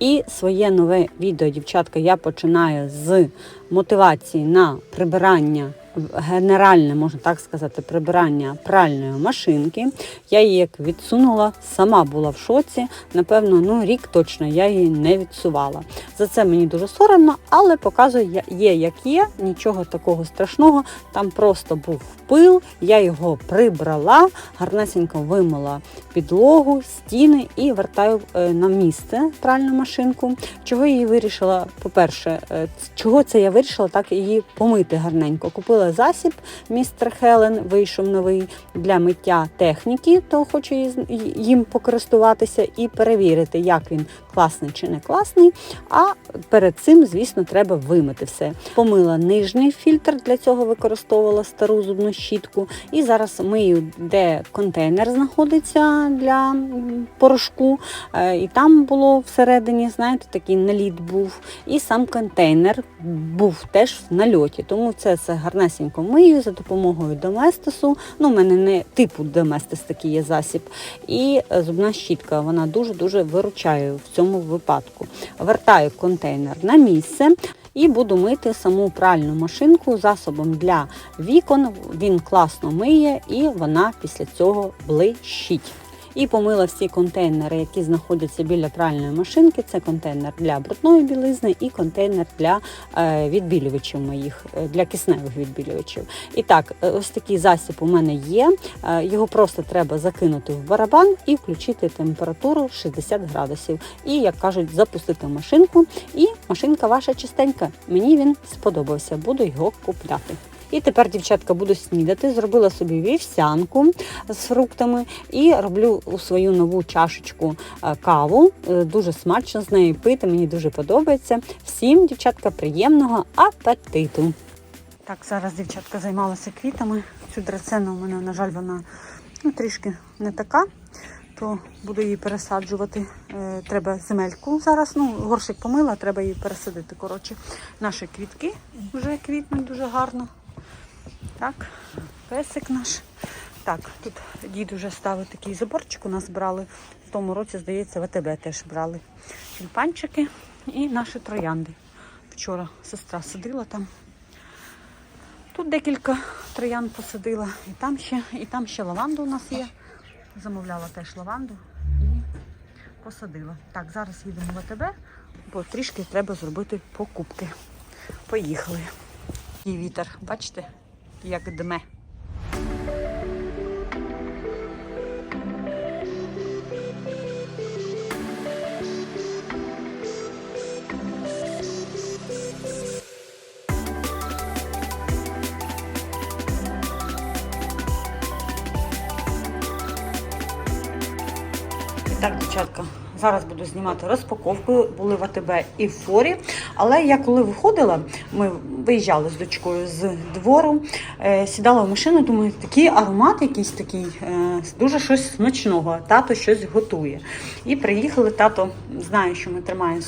І своє нове відео, дівчатка, я починаю з мотивації на прибирання. Генеральне, можна так сказати, прибирання пральної машинки. Я її як відсунула, сама була в шоці. Напевно, ну рік точно я її не відсувала. За це мені дуже соромно, але показую, я- є як є, нічого такого страшного. Там просто був пил, я його прибрала, гарнесенько вимила підлогу, стіни і вертаю е, на місце пральну машинку. Чого її вирішила? По-перше, е, чого це я вирішила так її помити гарненько. Купила засіб містер Хелен, вийшов новий для миття техніки, то й- їм покористуватися і перевірити, як він класний чи не класний. А перед цим, звісно, треба вимити все. Помила нижній фільтр, для цього використовувала стару зубну щітку. І зараз мию, де контейнер знаходиться для порошку. Е, І там було всередині, знаєте, такий наліт був. І сам контейнер був теж в нальоті. Тому це все гарнесенько мию за допомогою доместосу. Ну, у мене не типу доместос такий є засіб. І е, зубна щітка, вона дуже-дуже виручає в цьому випадку. Вертаю контейнер на місце. І буду мити саму пральну машинку засобом для вікон. Він класно миє і вона після цього блищить. І помила всі контейнери, які знаходяться біля пральної машинки. Це контейнер для брудної білизни і контейнер для е, відбілювачів моїх, е, для кисневих відбілювачів. І так, е, ось такий засіб у мене є. Його просто треба закинути в барабан і включити температуру 60 градусів. І, як кажуть, запустити машинку. І машинка ваша чистенька. Мені він сподобався, буду його купляти. І тепер, дівчатка, буду снідати. Зробила собі вівсянку з фруктами і роблю у свою нову чашечку е, каву. Е, Дуже смачно з нею пити, мені дуже подобається. Всім, дівчатка, приємного апетиту! Так, зараз дівчатка займалася квітами. Цю драцену у мене, на жаль, вона ну, трішки не така. То буду її пересаджувати. Е, треба земельку зараз. Ну, горщик помила, треба її пересадити. Коротше, наші квітки вже квітнуть дуже гарно. Так, песик наш. Так, тут дід уже ставив такий заборчик. У нас брали. В тому році, здається, ВТБ теж брали тюльпанчики і наші троянди. Вчора сестра сидила там. Тут декілька троянд посадила, і там ще, і там ще лаванду у нас є. Замовляла теж лаванду і посадила. Так, зараз їдемо в АТБ, бо трішки треба зробити покупки. Поїхали. І вітер, бачите, як дме. Так, дівчатка, зараз буду знімати розпаковку. Були в АТБ і в форі. Але я коли виходила, ми виїжджали з дочкою з двору, е, сідала в машину, думаю, такий аромат якийсь такий, е, дуже щось смачного. Тато щось готує. І приїхали, тато знає, що ми тримаємо,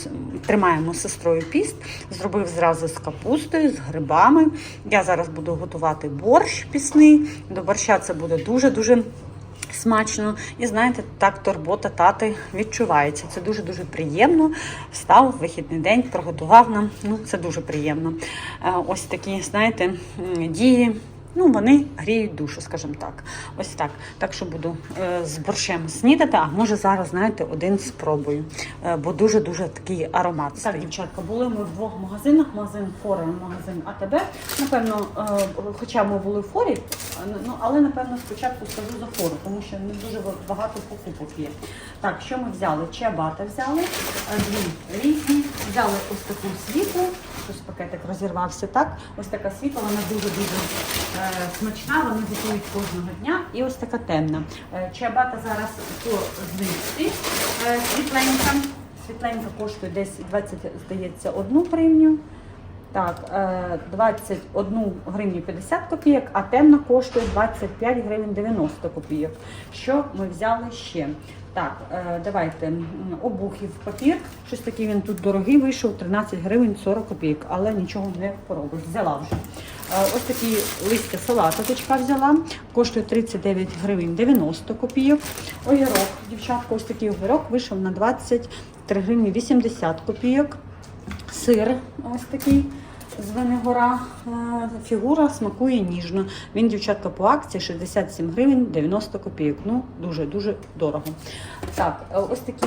тримаємо сестрою піст, зробив зразу з капустою, з грибами. Я зараз буду готувати борщ пісний. До борща це буде дуже-дуже смачно. І знаєте, так турбота тати відчувається. Це дуже-дуже приємно. Встав вихідний день, приготував нам. Ну, це дуже приємно. Е, Ось такі, знаєте, дії. Ну, вони гріють душу, скажімо так. Ось так. Так що буду е, з борщем снідати, а може зараз, знаєте, один спробую. Е, бо дуже-дуже такий аромат. Так, дівчатка, були ми в двох магазинах: магазин Фора магазин АТБ. Напевно, е, хоча ми були в форі, ну, але напевно спочатку скажу за фору, тому що не дуже багато покупок є. Так, що ми взяли? Чиабата взяли, дві різні. Взяли ось таку світлу, щось пакетик розірвався, так? Ось така світла, вона дуже-дуже е, смачна, вони готують кожного дня. І ось така темна. Е, Чиабата зараз по знижці е, світленька. Світленька коштує десь 20, здається, одну гривню. Так, е, 21 гривню 50 копійок, а темна коштує 25 гривень 90 копійок. Що ми взяли ще? Так, е, давайте обухів папір. Щось такий він тут дорогий вийшов, 13 гривень 40 копійок, але нічого не поробиш. Взяла вже. Е, Ось такі листя салаточка взяла, коштує 39 гривень 90 копійок. Огірок, дівчатка, ось такий огірок вийшов на 23 гривні 80 копійок. Сир ось такий з Венегора. Е, Фігура смакує ніжно. Він, дівчатка, по акції 67 гривень 90 копійок. Ну, дуже-дуже дорого. Так, е, ось такі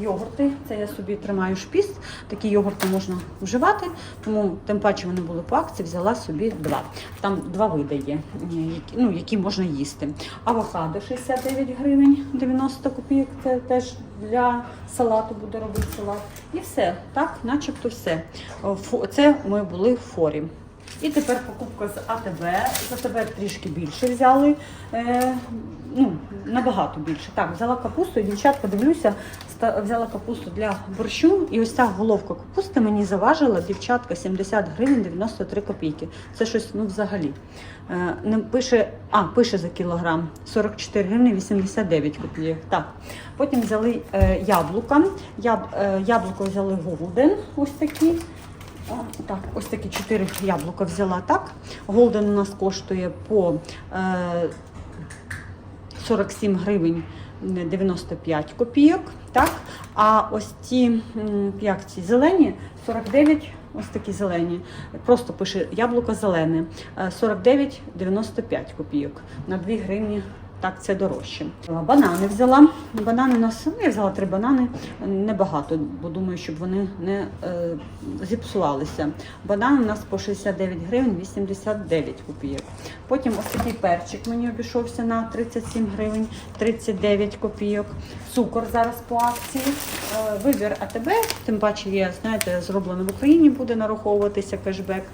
йогурти. Це я собі тримаю шпіс. Такі йогурти можна вживати, тому тим паче вони були по акції, взяла собі два. Там два види є, які, ну, які можна їсти. Авокадо 69 гривень 90 копійок. Це теж для салату буде робити салат. І все, так, начебто все. Це ми були в форі. І тепер покупка з АТБ. З АТБ трішки більше взяли. Е, ну, набагато більше. Так, взяла капусту, і, дівчатка, дивлюся, взяла капусту для борщу. І ось ця головка капусти мені заважила, дівчатка, 70 гривень 93 копійки. Це щось, ну, взагалі. Е, не пише, а, пише за кілограм 44 гривні 89 копійок. Так. Потім взяли е, яблука. Яб, е, яблуко взяли голден, ось такі. Так, ось такі 4 яблука взяла так. Голден у нас коштує по е, 47 гривень 95 копійок. Так? А ось ці, як ці зелені, 49, ось такі зелені. Просто пише яблуко зелене. е, 49,95 копійок. На 2 гривні так це дорожче. Банани взяла. Банани у нас, ну, я взяла три банани, небагато, бо думаю, щоб вони не е, зіпсувалися. Банани у нас по 69 гривень 89 копійок. Потім ось такий перчик мені обійшовся на 37 гривень 39 копійок. Цукор зараз по акції. Е, Вибір АТБ, тим паче є, знаєте, зроблено в Україні, буде нараховуватися кешбек.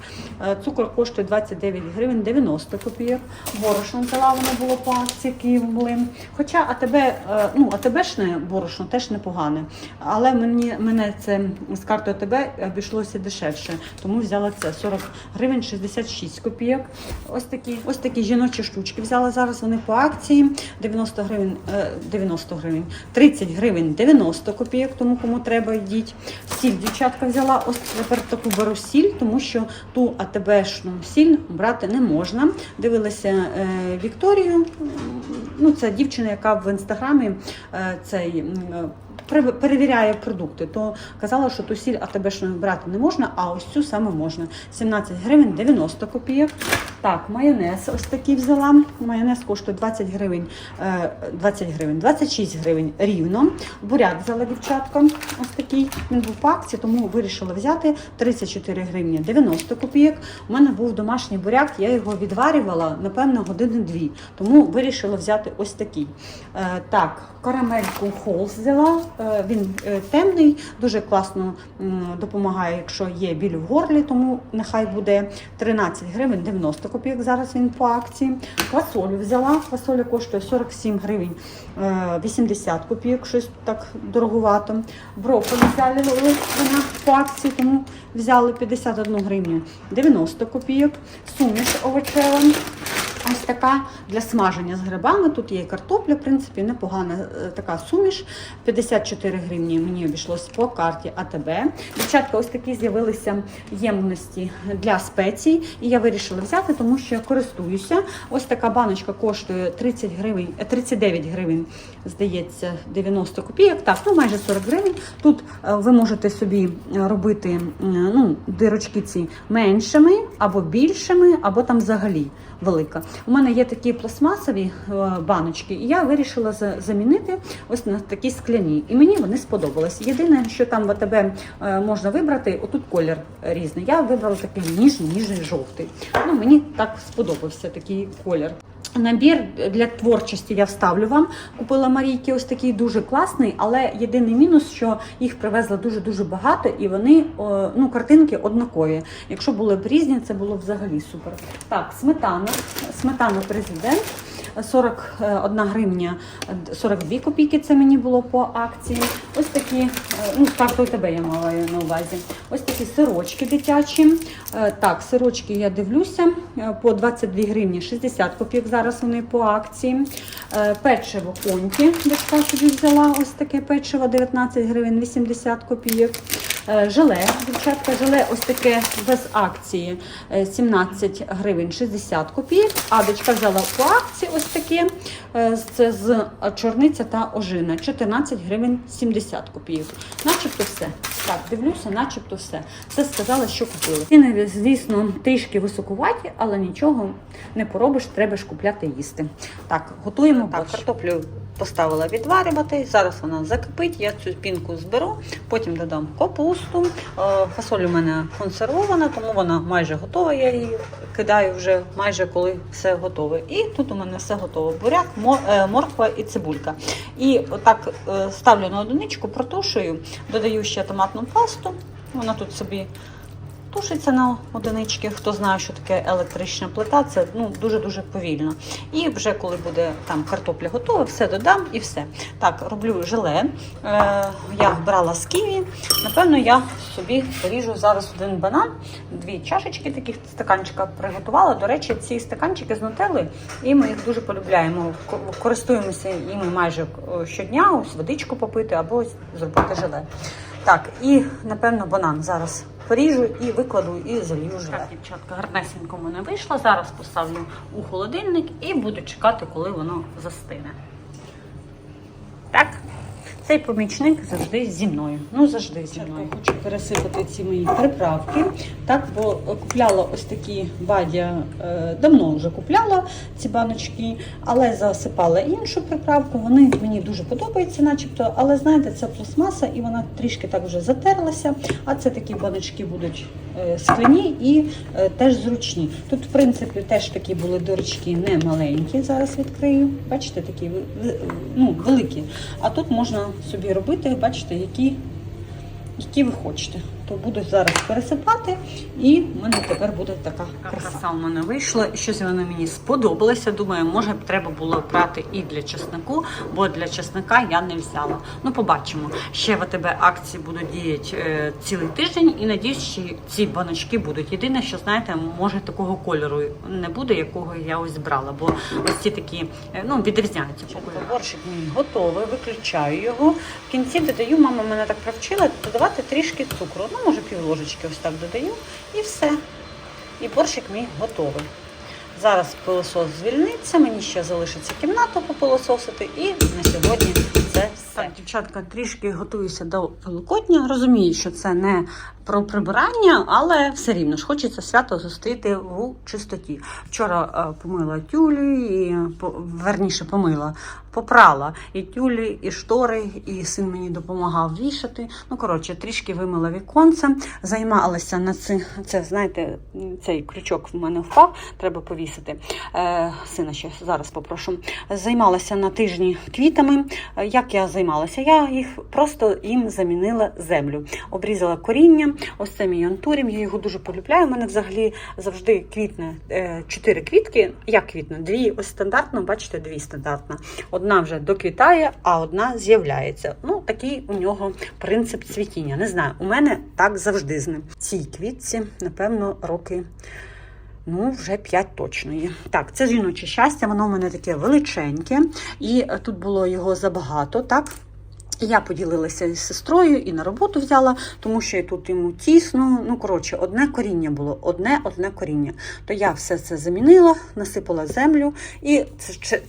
Е, Цукор коштує 29 гривень 90 копійок. Борошно взяла, воно було по акції Київмлин. Хоча АТБ, е, ну, АТБшне борошно теж непогане. Але мені, мене це з карти АТБ обійшлося дешевше, тому взяла це 40 гривень 66 копійок. Ось такі, ось такі жіночі штучки взяла зараз. Вони по акції 90 гривень, е, 90 гривень, 30 гривень 90 копійок, тому кому треба йдіть. Сіль дівчатка взяла. Ось тепер таку беру сіль, тому що ту АТБшну сіль брати не можна. Дивилася е, Вікторію. Ну, це дівчина, яка в інстаграмі е, цей. е, пере- Перевіряє продукти, то казала, що ту сіль атабешну брати не можна, а ось цю саме можна. 17 гривень 90 копійок. Так, майонез ось такий взяла. Майонез коштує 20 гривень, е, 20 гривень, 26 гривень рівно. Буряк взяла дівчатка. Ось такий. Він був по акції, тому вирішила взяти 34 гривні 90 копійок. У мене був домашній буряк, я його відварювала, напевно, години-дві. Тому вирішила взяти ось такий. Е, так, карамельку Холс взяла. Е, він е, темний, дуже класно допомагає, якщо є біль в горлі, тому нехай буде 13 гривень 90 копійок. Зараз він по акції. Фасолю взяла. Фасоля коштує 47 гривень е, 80 копійок, щось так дороговато. Брокколі взяли вона по акції, тому взяли 51 гривню 90 копійок. Суміш овочева. Ось така для смаження з грибами. Тут є і картопля, в принципі, непогана е, така суміш. 54 гривні мені обійшлось по карті АТБ. Дівчатка, ось такі з'явилися ємності для спецій. І я вирішила взяти, тому що я користуюся. Ось така баночка коштує 30 гривень, е, 39 гривень, здається, 90 копійок. Так, ну майже 40 гривень. Тут е, ви можете собі е, робити е, ну, дирочки ці меншими або більшими, або там взагалі велика. У мене є такі пластмасові е, баночки, і я вирішила замінити ось на такі скляні. І мені вони сподобались. Єдине, що там в АТБ е, можна вибрати, отут колір різний. Я вибрала такий ніжний, ніжний жовтий. Ну, мені так сподобався такий колір. Набір для творчості я вставлю вам. Купила Марійки ось такий дуже класний, але єдиний мінус, що їх привезли дуже дуже багато, і вони ну картинки однакові. Якщо були б різні, це було взагалі супер. Так, сметана, сметана президент. 41 гривня, е, 42 копійки це мені було по акції. Ось такі, е, ну, картою тебе я мала на увазі. Ось такі сирочки дитячі. Е, Так, сирочки я дивлюся по 22 гривні 60 копійок. Зараз вони по акції. Печиво конті, дочка собі взяла ось таке печиво 19 гривень 80 копійок. Е, Желе, дівчатка, желе ось таке без акції е, 17 гривень 60 копійок. А дочка взяла по акції ось таке. е, Це з чорниця та ожина 14 гривень 70 копійок. Начебто все. Так, дивлюся, начебто все. Все сказала, що купили. Ціни, звісно, трішки високуваті, але нічого не поробиш, треба ж купляти їсти. Так, готуємо так, картоплю поставила відварювати. Зараз вона закипить. Я цю пінку зберу, потім додам капусту. Е, Фасоль у мене консервована, тому вона майже готова. Я її кидаю вже майже коли все готове. І тут у мене все готово. Буряк, е, морква і цибулька. І отак е, ставлю на одиничку, протушую, додаю ще томатну пасту. Вона тут собі тушиться на одинички. Хто знає, що таке електрична плита, це ну дуже-дуже повільно. І вже коли буде там картопля готова, все додам і все. Так, роблю желе. Е, я брала з ківі. Напевно, я собі поріжу зараз один банан, дві чашечки таких стаканчика приготувала. До речі, ці стаканчики з нутелли, і ми їх дуже полюбляємо. Користуємося іми майже е, щодня, ось водичку попити або зробити желе. Так, і напевно банан зараз поріжу і викладу і залью вже. Так, дівчатка, гарнесенько в мене вийшло. Зараз поставлю у холодильник і буду чекати, коли воно застине. Так, цей помічник завжди зі мною. Ну, завжди зі мною. Хочу пересипати ці мої приправки. Так, бо купляла ось такі бадя, е, давно вже купляла ці баночки, але засипала іншу приправку. Вони мені дуже подобаються, начебто. Але знаєте, це пластмаса і вона трішки так вже затерлася. А це такі баночки будуть е, скляні і е, теж зручні. Тут, в принципі, теж такі були дирочки не маленькі. Зараз відкрию. Бачите, такі ну, великі. А тут можна собі робити, бачите, які, які ви хочете. То буду зараз пересипати, і в мене тепер буде така краса. у мене вийшла. Щось воно мені сподобалося. Думаю, може б треба було брати і для чеснику, бо для чесника я не взяла. Ну, побачимо. Ще в АТБ акції будуть діяти е, цілий тиждень, і надіюсь, що ці баночки будуть. Єдине, що знаєте, може такого кольору не буде, якого я ось брала, бо ось ці такі е, ну, відрізняються. по кольору. Борщик мій готовий, виключаю його. В кінці додаю, мама мене так привчила, додавати трішки цукру. Ну, може, пів ложечки ось так додаю, і все. І борщик мій готовий. Зараз пилосос звільниться, мені ще залишиться кімната попилососити, і на сьогодні це все. Так, дівчатка, трішки готуюся до Великодня. Розумію, що це не про прибирання, але все рівно ж хочеться свято зустріти у чистоті. Вчора е, помила тюлі, і, верніше помила, попрала і тюлі, і штори, і син мені допомагав вішати. Ну, коротше, трішки вимила віконце, займалася на це, це знаєте, цей крючок в мене впав, треба повісити. Е, сина ще зараз попрошу. Займалася на тижні квітами. Е, Як я займалася? Я їх просто їм замінила землю. Обрізала коріння. Ось це мій антурім. Я його дуже полюбляю. У мене взагалі завжди квітне е, чотири квітки. Як квітне? Дві ось стандартно, бачите, дві стандартно. Одна вже доквітає, а одна з'являється. Ну, такий у нього принцип цвітіння. Не знаю, у мене так завжди з ним. Цій квітці, напевно, роки. Ну, вже 5 точно є. Так, це жіноче щастя, воно в мене таке величеньке, і тут було його забагато, так? І я поділилася із сестрою і на роботу взяла, тому що і тут йому тісно. Ну, коротше, одне коріння було, одне одне коріння. То я все це замінила, насипала землю, і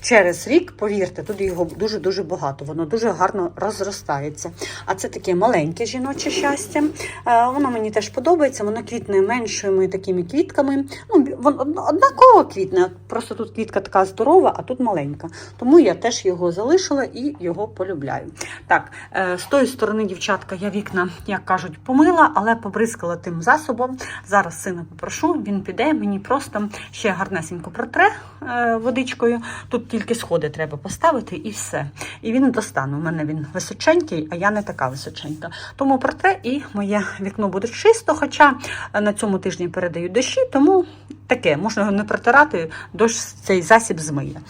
через рік, повірте, тут його дуже-дуже багато. Воно дуже гарно розростається. А це таке маленьке жіноче щастя. Е, Воно мені теж подобається, воно квітне меншими такими квітками. Ну, однаково квітне, просто тут квітка така здорова, а тут маленька. Тому я теж його залишила і його полюбляю. Так, е, з тої сторони, дівчатка, я вікна, як кажуть, помила, але побризкала тим засобом. Зараз сина попрошу, він піде, мені просто ще гарнесенько протре е, водичкою. Тут тільки сходи треба поставити і все. І він достане. У мене він височенький, а я не така височенька. Тому протре і моє вікно буде чисто. Хоча е, на цьому тижні передаю дощі, тому таке, можна його не протирати, дощ цей засіб змиє.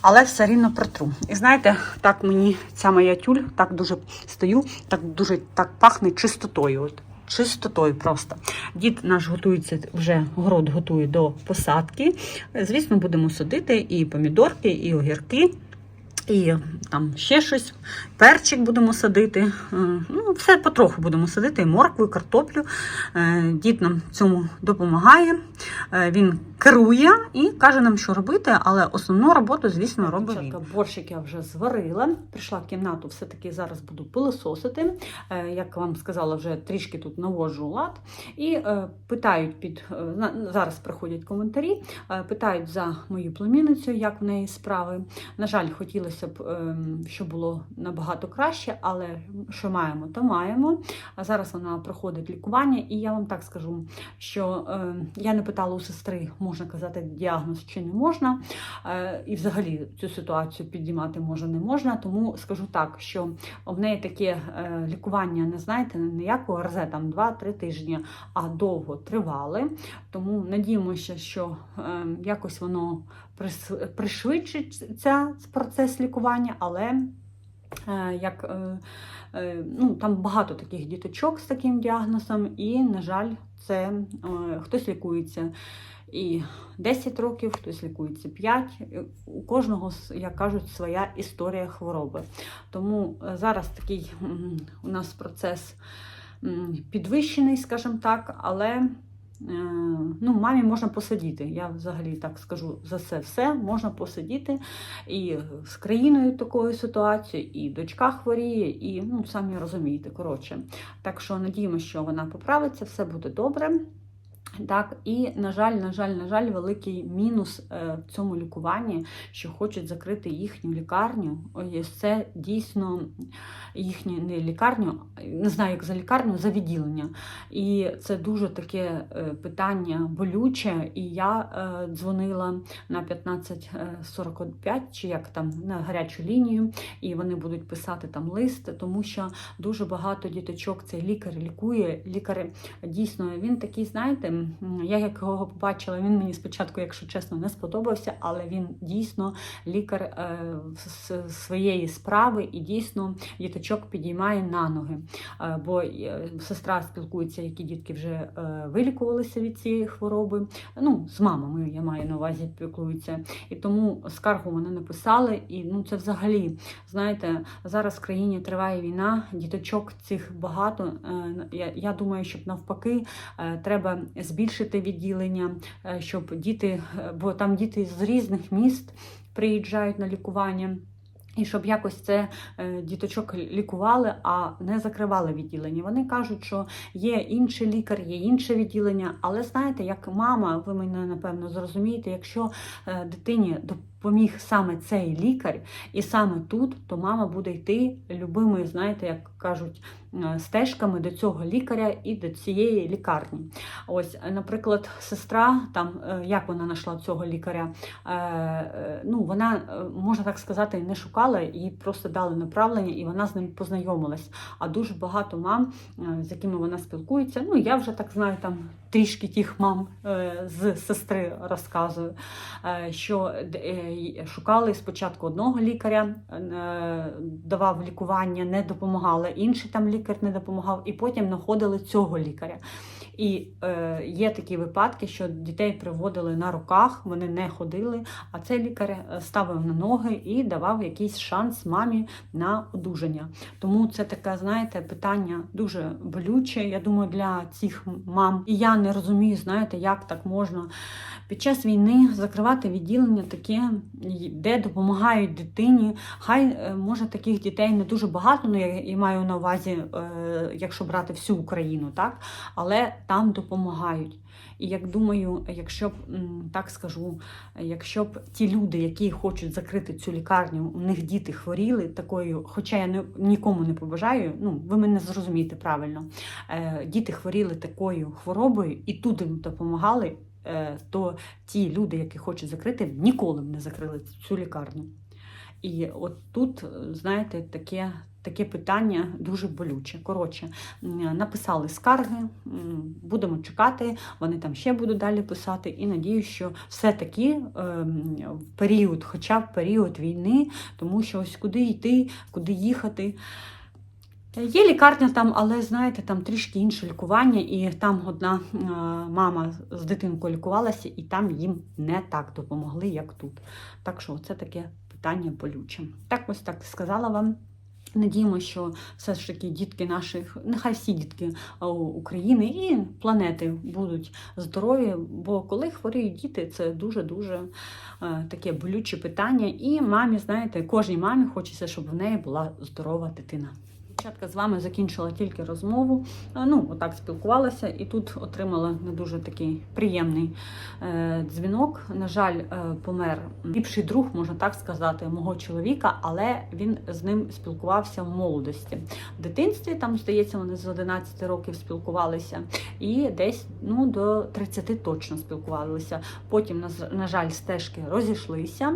Але все рівно протру. І знаєте, так мені ця моя тюль, так дуже стою, так дуже так пахне чистотою. От. Чистотою просто. Дід наш готується вже город готує до посадки. Звісно, будемо садити і помідорки, і огірки. І там ще щось, перчик будемо садити. Е, Ну, все потроху будемо садити, і моркву, і картоплю. Е, Дід нам цьому допомагає. Е, Він керує і каже нам, що робити, але основну роботу, звісно, робить він. Борщик я вже зварила. Прийшла в кімнату, все-таки зараз буду пилососити. Як вам сказала, вже трішки тут наводжу лад. І питають під зараз приходять коментарі, питають за мою племінницю, як в неї справи. На жаль, хотілося б, ем, щоб було набагато краще, але що маємо, то маємо. А зараз вона проходить лікування, і я вам так скажу, що е, я не питала у сестри, можна казати, діагноз чи не можна. Е, і взагалі цю ситуацію підіймати може не можна. Тому скажу так, що в неї таке е, лікування, не знаєте, ніякого РЗ там 2-3 тижні, а довго тривали. Тому надіємося, що е, якось воно пришвидшиться процес лікування, але е, як е, е, ну, там багато таких діточок з таким діагнозом, і, на жаль, це хтось лікується і 10 років, хтось лікується 5. У кожного, як кажуть, своя історія хвороби. Тому зараз такий у нас процес підвищений, скажімо так, але ну, мамі можна посидіти. Я взагалі так скажу за це все можна посидіти. І з країною такою ситуацією, і дочка хворіє, і ну, самі розумієте, коротше. Так що надіємося, що вона поправиться, все буде добре. Так, і на жаль, на жаль, на жаль, великий мінус е, в цьому лікуванні, що хочуть закрити їхню лікарню. Ось це дійсно їхню не лікарню, не знаю, як за лікарню, за відділення. І це дуже таке е, питання болюче. І я е, дзвонила на 1545, чи як там на гарячу лінію, і вони будуть писати там лист, тому що дуже багато діточок цей лікар лікує. Лікар дійсно він такий, знаєте, я як його побачила, він мені спочатку, якщо чесно, не сподобався, але він дійсно лікар е, з своєї справи і дійсно діточок підіймає на ноги. Е, Бо е, сестра спілкується, які дітки вже е, вилікувалися від цієї хвороби. Ну, з мамами я маю на увазі спілкуються. І тому скаргу вони написали. І ну це взагалі, знаєте, зараз в країні триває війна, діточок цих багато. Е, Я, я думаю, щоб навпаки е, треба збільшити відділення, е, щоб діти, е, бо там діти з різних міст приїжджають на лікування. І щоб якось це е, діточок лікували, а не закривали відділення. Вони кажуть, що є інший лікар, є інше відділення. Але знаєте, як мама, ви мене напевно зрозумієте, якщо дитині допоміг саме цей лікар, і саме тут, то мама буде йти любими, знаєте, як кажуть, е, стежками до цього лікаря і до цієї лікарні. Ось, наприклад, сестра, там е, як вона знайшла цього лікаря, е, ну вона можна так сказати, не шукала, їй просто дали направлення, і вона з ним познайомилась. А дуже багато мам, з якими вона спілкується. Ну я вже так знаю, там трішки тих мам з сестри розказую, що шукали спочатку одного лікаря, е, давав лікування, не допомагала, інший там лікар не допомагав, і потім знаходили цього лікаря. І е, є такі випадки, що дітей приводили на руках, вони не ходили, а цей лікар е, ставив на ноги і давав якийсь шанс мамі на одужання. Тому це таке, знаєте, питання дуже болюче. Я думаю, для цих мам. І я не розумію, знаєте, як так можна під час війни закривати відділення таке, де допомагають дитині. Хай е, може таких дітей не дуже багато, ну я і маю на увазі, е, якщо брати всю Україну, так але там допомагають. І як думаю, якщо б так скажу, якщо б ті люди, які хочуть закрити цю лікарню, у них діти хворіли такою, хоча я не, нікому не побажаю, ну ви мене зрозумієте правильно, е, діти хворіли такою хворобою і тут їм допомагали, то ті люди, які хочуть закрити, ніколи б не закрили цю лікарню. І от тут, знаєте, таке. Таке питання дуже болюче. Коротше, написали скарги, будемо чекати, вони там ще будуть далі писати. І надію, що все-таки ем, в період, хоча б період війни, тому що ось куди йти, куди їхати. Є лікарня там, але знаєте, там трішки інше лікування, і там одна е, мама з дитинкою лікувалася, і там їм не так допомогли, як тут. Так що це таке питання болюче. Так ось так сказала вам. Надіємося, що все ж таки дітки наших, нехай всі дітки е, України і планети будуть здорові. Бо коли хворіють діти, це дуже-дуже е, таке болюче питання. І мамі, знаєте, кожній мамі хочеться, щоб в неї була здорова дитина. Дівчатка з вами закінчила тільки розмову. Е, Ну, отак спілкувалася, і тут отримала не дуже такий приємний е, дзвінок. На жаль, е, помер ліпший друг, можна так сказати, мого чоловіка, але він з ним спілкувався в молодості. В дитинстві там, здається, вони з 11 років спілкувалися, і десь ну, до 30 точно спілкувалися. Потім, на, жаль, стежки розійшлися.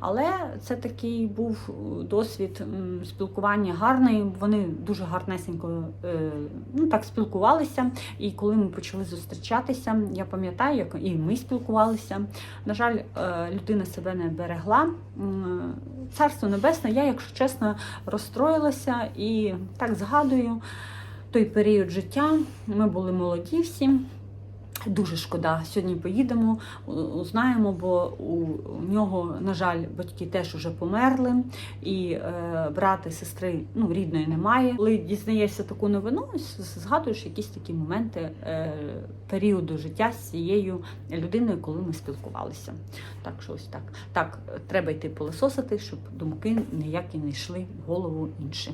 Але це такий був досвід спілкування гарний. Вони дуже гарнесенько е, ну, так спілкувалися. І коли ми почали зустрічатися, я пам'ятаю, як і ми спілкувалися. На жаль, е, людина себе не берегла. Царство небесне, я, якщо чесно, розстроїлася і так згадую той період життя. Ми були молоді всі. Дуже шкода. Сьогодні поїдемо, узнаємо, бо у, нього, на жаль, батьки теж уже померли, і е, брати, сестри ну, рідної немає. Коли дізнаєшся таку новину, згадуєш якісь такі моменти е, періоду життя з цією людиною, коли ми спілкувалися. Так що ось так. Так, треба йти пилососити, щоб думки ніякі не йшли в голову інші.